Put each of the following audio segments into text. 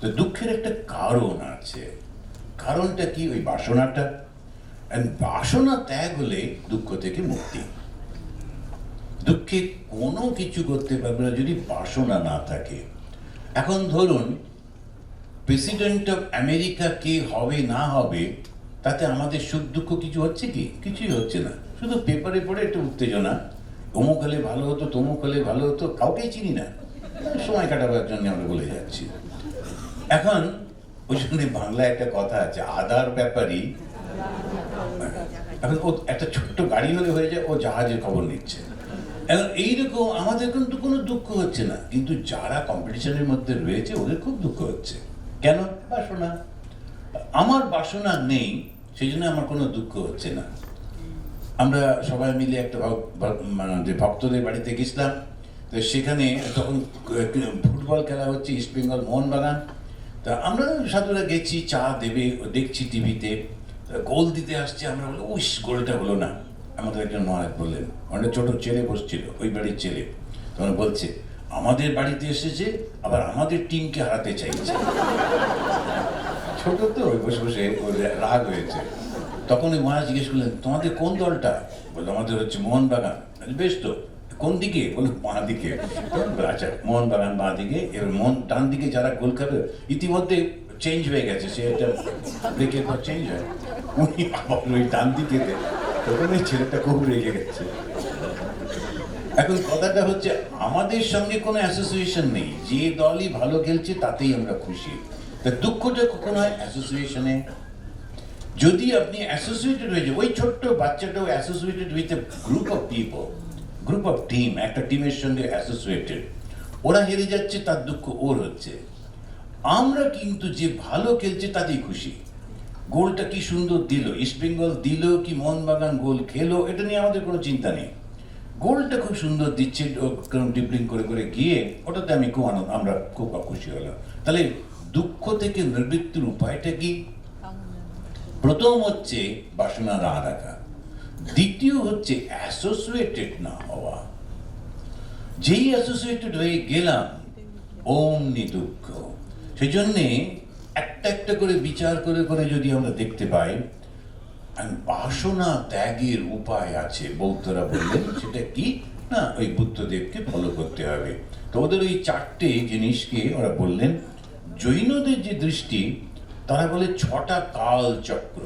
তো দুঃখের একটা কারণ আছে। কারণটা কি? ওই বাসনাটা। বাসনা ত্যাগ হলে দুঃখ থেকে মুক্তি। দুঃখে কোনো কিছু করতে পারবে না যদি বাসনা না থাকে। এখন ধরুন প্রেসিডেন্ট অফ আমেরিকা কে হবে, না হবে, তাতে আমাদের সুখ দুঃখ কিছু হচ্ছে কি? কিছুই হচ্ছে না। শুধু পেপারে পড়ে একটু উত্তেজনা। অমুক হলে ভালো হতো, তমুক হলে ভালো হতো, কাউকেই চিনি না। সময় কাটাবার জন্য আমরা বলে যাচ্ছি। এখন ওই জন্য বাংলায় একটা কথা আছে, আদার ব্যাপারই এখন ও একটা ছোট্ট গাড়ি হলে হয়ে যায়, ও জাহাজের খবর নিচ্ছে। এখন এইরকম আমাদের কিন্তু কোনো দুঃখ হচ্ছে না, কিন্তু যারা কম্পিটিশনের মধ্যে রয়েছে, ওদের খুব দুঃখ হচ্ছে। কেন? বাসনা। আমার বাসনা নেই সেই জন্য আমার কোনো দুঃখ হচ্ছে না। আমরা সবাই মিলে একটা মানে যে ভক্তদের বাড়িতে গেছিলাম, তো সেখানে তখন ফুটবল খেলা হচ্ছে, ইস্ট বেঙ্গল মোহনবাগান। তা আমরা সাধুরা গেছি, চা দেবে, দেখছি টিভিতে। গোল দিতে আসছে, আমরা বলি, উইস, গোলটা হলো না। আমাদের একজন মহারাজ বললেন, অনেক ছোট ছেলে বসছিল, ওই বাড়ির ছেলে। তখন বলছে, আমাদের বাড়িতে এসেছে, আবার আমাদের টিমকে হারাতে চাইছে। ছোট তো, ওই বসে বসে রাগ হয়েছে। তখন ওই মহারাজ জিজ্ঞেস করলেন, তোমাদের কোন দলটা? বলল, আমাদের হচ্ছে মোহনবাগান। বেশ তো। কোন দিকে? বলল বাঁ দিকে। আচ্ছা মোহনবাগান বাঁ দিকে এবার মোহন ডান দিকে যারা গোল খাবে ইতিমধ্যে চেঞ্জ হয়ে গেছে, সে একটা ব্রেকের পর চেঞ্জ হয়। উনি আবার ওই ডান দিকে তখন ওই ছেলেটা খুব রেগে গেছে। এখন কথাটা হচ্ছে, আমাদের সঙ্গে কোনো অ্যাসোসিয়েশন নেই। যে দলই ভালো খেলছে, তাতেই আমরা খুশি। তা দুঃখটা কখন হয় অ্যাসোসিয়েশনে যদি আপনি অ্যাসোসিয়েটেড হয়ে যান, ওই ছোট্ট বাচ্চাটাও associated with a group of people group of team একটা টিমের সঙ্গে অ্যাসোসিয়েটেড ওরা হেরে যাচ্ছে তার দুঃখ ওর হচ্ছে। আমরা কিন্তু যে ভালো খেলছে তাতেই খুশি। গোলটা কি সুন্দর দিল ইস্ট বেঙ্গল দিল কি মোহনবাগান গোল খেলো এটা নিয়ে আমাদের কোনো চিন্তা নেই। গোলটা খুব সুন্দর দিচ্ছে ডিপ্লিং করে করে গিয়ে ওটাতে আমি খুব আনন্দ আমরা খুব খুশি হলাম। তাহলে দুঃখ থেকে নিবৃত্তির উপায়টা কি? প্রথম হচ্ছে বাসনা না রাখা। দ্বিতীয় হচ্ছে অ্যাসোসিয়েটেড না হওয়া। যেই অ্যাসোসিয়েটেড হয়ে গেলাম, অমনি দুঃখ। সেই জন্যে একটা একটা করে বিচার করে করে যদি আমরা দেখতে পাই বাসনা ত্যাগের উপায় আছে, বৌদ্ধরা বললেন, সেটা কি? না, ওই বুদ্ধদেবকে ফলো করতে হবে। তো ওদের ওই চারটে জিনিসকে ওরা বললেন, জৈনদের যে দৃষ্টি, তারা বলে ছটা কাল চক্র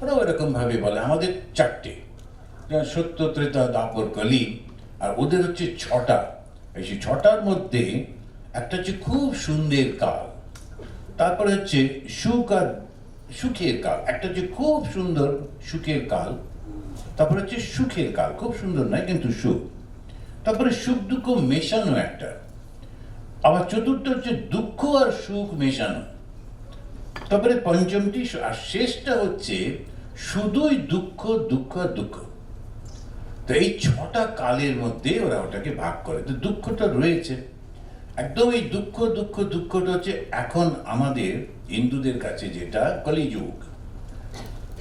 ওরা ওরকম ভাবে বলে, আমাদের চারটে। সত্য, ত্রেতা, দাপর, কলি, আর ওদের হচ্ছে ছটা। এই সেই ছটার মধ্যে একটা হচ্ছে খুব সুন্দর কাল, তারপরে হচ্ছে সুখ আর সুখের কাল। একটা হচ্ছে খুব সুন্দর সুখের কাল, তারপরে হচ্ছে সুখের কাল। খুব সুন্দর নয়, কিন্তু সুখ। তারপরে সুখ দুঃখ মেশানো একটা। আবার চতুর্থ হচ্ছে দুঃখ আর সুখ মেশানো। তারপরে পঞ্চমটি আর শেষটা হচ্ছে শুধুই দুঃখ দুঃখ দুঃখ। তো এই ছটা কালের মধ্যে ওরা ওটাকে ভাগ করে। তো দুঃখটা রয়েছে। একদম এই দুঃখ দুঃখ, দুঃখটা হচ্ছে এখন আমাদের হিন্দুদের কাছে যেটা কলিযুগ।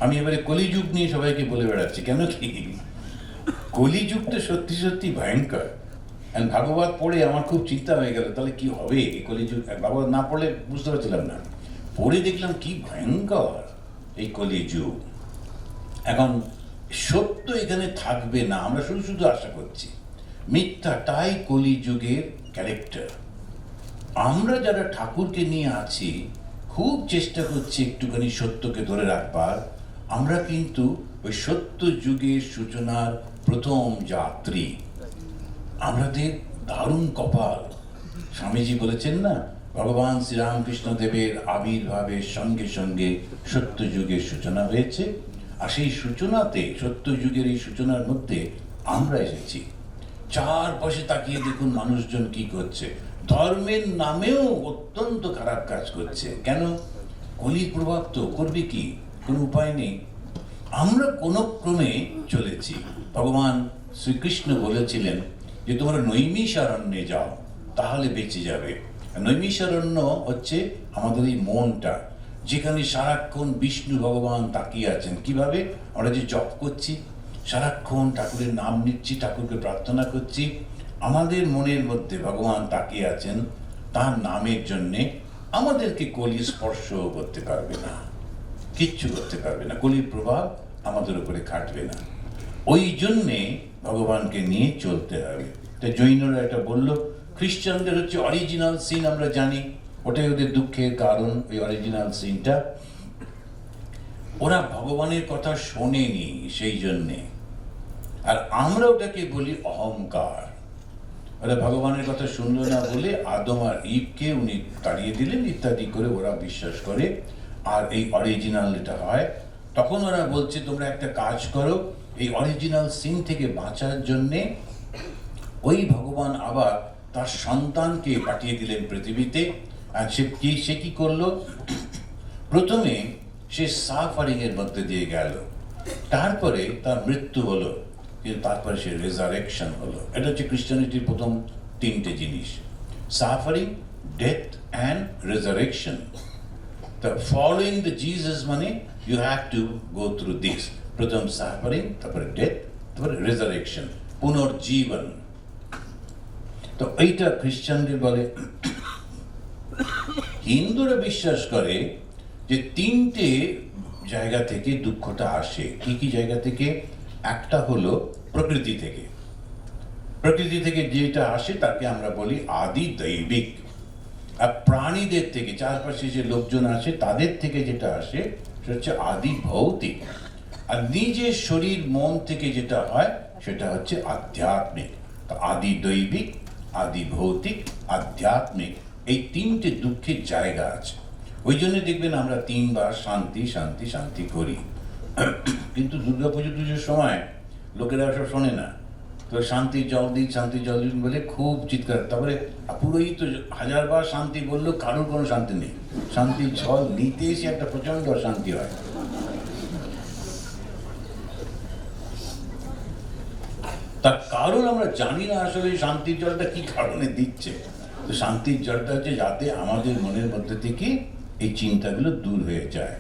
আমি এবারে কলিযুগ নিয়ে সবাইকে বলে বেড়াচ্ছি, কেন কি? কলিযুগ তো সত্যি সত্যি ভয়ঙ্কর। ভাগবত পড়ে আমার খুব চিন্তা হয়ে গেল, তাহলে কি হবে কলিযুগ? ভাগবত না পড়লে বুঝতে পারছিলাম না। পড়ে দেখলাম কি ভয়ঙ্কর এই কলিযুগ। এখন সত্য এখানে থাকবে না, আমরা শুধু শুধু আশা করছি। মিথ্যাটাই কলিযুগের ক্যারেক্টার আমরা যারা ঠাকুরকে নিয়ে আছি, খুব চেষ্টা করছি একটুখানি সত্যকে ধরে রাখবার। আমরা কিন্তু ওই সত্য যুগের সূচনার প্রথম যাত্রী। আমাদের দারুণ কপাল। স্বামীজি বলেছেন না ভগবান শ্রীরামকৃষ্ণ দেবের আবির্ভাবের সঙ্গে সঙ্গে সত্য যুগের সূচনা হয়েছে, আর সেই সূচনাতে সত্য যুগের এই সূচনার মধ্যে আমরা এসেছি। চারপাশে তাকিয়ে দেখুন মানুষজন কি করছে। ধর্মের নামেও অত্যন্ত খারাপ কাজ করছে। কেন? কলির প্রভাব তো, করবে কি? কোনো উপায় নেই। আমরা কোনো ক্রমে চলেছি। ভগবান শ্রীকৃষ্ণ বলেছিলেন যে, তোমরা নৈমিষারণ্যে যাও, তাহলে বেঁচে যাবে। নৈমিষারণ্য হচ্ছে আমাদের এই মনটা, যেখানে সারাক্ষণ বিষ্ণু ভগবান তাকিয়ে আছেন। কীভাবে? আমরা যে জপ করছি, সারাক্ষণ ঠাকুরের নাম নিচ্ছি, ঠাকুরকে প্রার্থনা করছি। আমাদের মনের মধ্যে ভগবান তাকিয়ে আছেন তার নামের জন্যে। আমাদেরকে কলি স্পর্শ করতে পারবে না, কিচ্ছু করতে পারবে না। কলির প্রভাব আমাদের উপরে খাটবে না। ওই জন্যে ভগবানকে নিয়ে চলতে হবে। তাই জৈনরা এটা বলল খ্রিস্টানদের হচ্ছে অরিজিনাল সিন আমরা জানি। ওটাই ওদের দুঃখের কারণ, ওই অরিজিনাল সিনটা ওরা ভগবানের কথা শোনেনি সেই জন্যে। আর আমরা ওটাকে বলি অহংকার। ওরা ভগবানের কথা শুনলো না বলে আদম আর ইবকে উনি তাড়িয়ে দিলেন, ইত্যাদি করে ওরা বিশ্বাস করে। আর এই অরিজিনাল এটা হয়, তখন ওরা বলছে, তোমরা একটা কাজ করো, এই অরিজিনাল সিন থেকে বাঁচার জন্যে ওই ভগবান আবার তার সন্তানকে পাঠিয়ে দিলেন পৃথিবীতে। আর সে কি সে কি করল? প্রথমে সে সাফারিং এর মধ্যে দিয়ে গেল। তারপরে তার মৃত্যু হলো, কিন্তু তারপরে সে রেজারেকশন হলো। এটা হচ্ছে খ্রিস্টানিটির প্রথম তিনটে জিনিস। Suffering death and resurrection The following the Jesus মানে you have to go through this প্রথম সাফারিং, তারপরে ডেথ তারপরে রেজারেকশন পুনর্জীবন। তো এইটা খ্রিস্টানদের বলে, হিন্দুরা বিশ্বাস করে যে তিনটে জায়গা থেকে দুঃখটা আসে। কি কি জায়গা থেকে? একটা হলো প্রকৃতি থেকে। প্রকৃতি থেকে যেটা আসে তাকে আমরা বলি আদি দৈবিক। আর প্রাণীদের থেকে, চারপাশে যে লোকজন আসে তাদের থেকে যেটা আসে সেটা হচ্ছে আদি ভৌতিক। আর নিজের শরীর, মন থেকে যেটা হয় সেটা হচ্ছে আধ্যাত্মিক। আদি দৈবিক আদি ভৌতিক, আধ্যাত্মিক, এই তিনটে দুঃখের জায়গা আছে। ওই জন্য দেখবেন আমরা তিনবার শান্তি শান্তি শান্তি করি। কিন্তু দুর্গা পুজো টুজোর সময় লোকেরা সব শোনে না। তো শান্তি জল দিন শান্তি জল দিন বলে খুব চিৎকার। তারপরে পুরোই তো হাজারবার শান্তি বললেও কারোর কোনো শান্তি নেই। শান্তি জল নিতে এসে একটা প্রচণ্ড অশান্তি হয়। তার কারণ আমরা জানি না আসলে শান্তির জলটা কি কারণে দিচ্ছে। তো শান্তির জলটা হচ্ছে যাতে আমাদের মনের মধ্যে থেকে এই চিন্তাগুলো দূর হয়ে যায়।